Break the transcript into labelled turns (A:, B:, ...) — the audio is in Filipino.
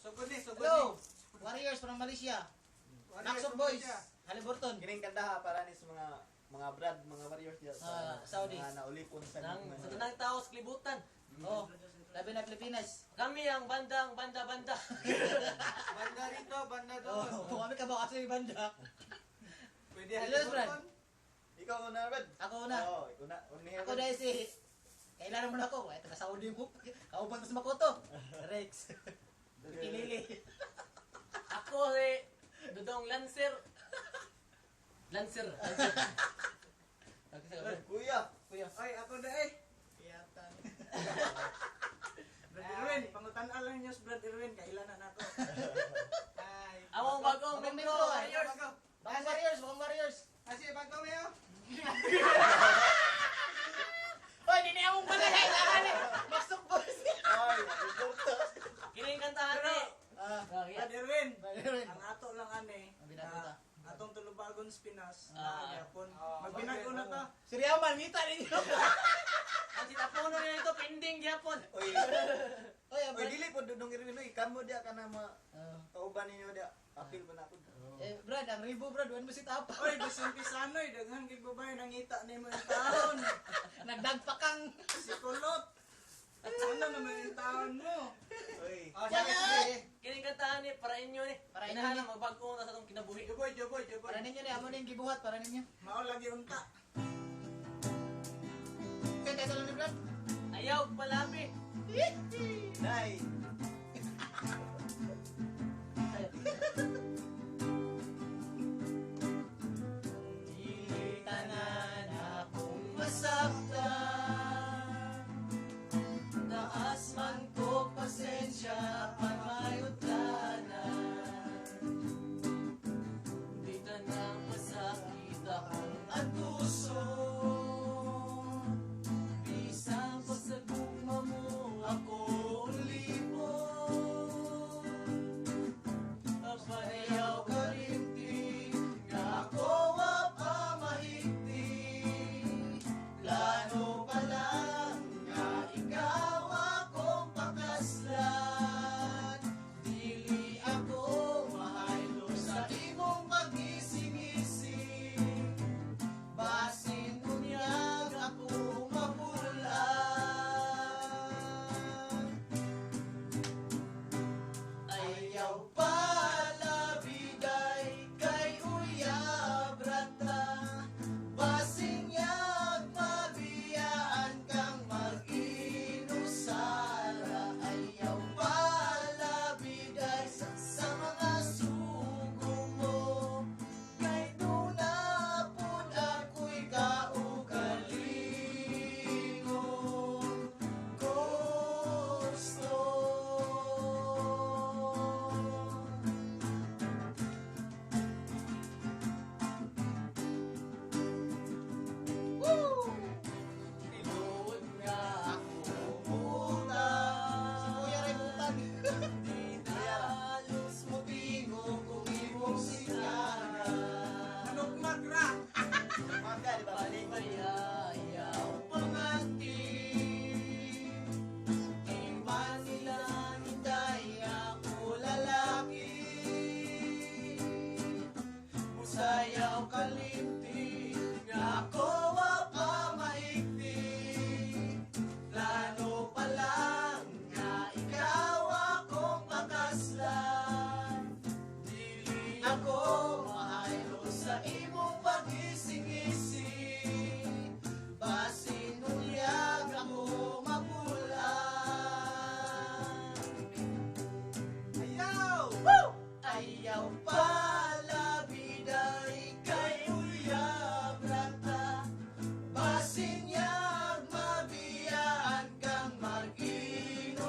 A: Sugod ni, sugod
B: Hello! Warriors from Malaysia. Naksok Boys. Haliburton.
C: Kining kanta ha para ni sa mga mga brad, mga warriors diya
B: Ah,
C: sa
B: Saudi.
C: mga naulipon sa
D: Nang,
C: mga-
D: sa tanang tao sa kalibutan.
B: Oh, labi na Pilipinas.
D: Kami ang bandang banda-banda.
A: Banda rito, banda
B: Oh,
A: doon.
B: kami ka ba kasi banda?
A: Pwede
B: Hello, Brad.
A: doon.
C: Ikaw una, brad.
B: Ako na.
C: Oo, una. Una.
B: Ako dahil si... Kailan mo na ako? Ito na Saudi mo. Kauban ko sa Makoto. Rex. Kilili.
D: Ako si Dudong Lancer. Lancer. Lancer.
C: Kuya.
B: Kuya.
A: Ay, ako na eh.
B: Kiyatan.
A: Brad Irwin, pangutan lang niyo sa Brad Irwin, kailan na nako. Ay.
D: Awang bagong
B: Bagong
D: membro.
B: membro,
D: Warriors.
A: Bago.
B: Bakang Warriors, bakang Warriors.
A: Kasi bago mayo.
B: Hoy, di na akong pala kailangan eh. Maksok boys.
C: Ay, Roberto.
D: Kining kantahan ni.
B: Ah,
A: Brad Irwin.
B: Brad Irwin.
A: Ang ato lang ane.
B: Ang binaguta.
A: na Sa Pinas.
D: Ah.
A: Ah, yapon. Magbinago na ta.
B: Si Riaman, ngita ninyo.
D: Ang sitapuno niya ito, pending gyapon.
C: Oy,
B: ang
C: oy dili po dudong irwin oy, kamo dia kana ma
B: Ah.
C: kauban ninyo dia. Apil pa na ako.
B: Eh, Brad, ang ribo, Brad, wan mo si Tapa.
A: Oy, bisan pisanoy, daghan gid babae nangita nimo yung taon.
B: Nagdagpakang.
A: Si Kulot. Ano naman yung taon mo?
C: Oy.
A: Oh, sige.
D: Kinikantahan ni, para inyo ni.
B: Para inyo ni.
D: Magbago na sa itong kinabuhi.
A: Joboy, joboy, joboy.
B: Para ninyo ni, amo ni gibuhat, para ninyo.
A: Maulag yung ta.
B: Kaya tayo ni Vlad.
D: Ayaw, palapi.
C: Nay. Ilitan na na kung masama.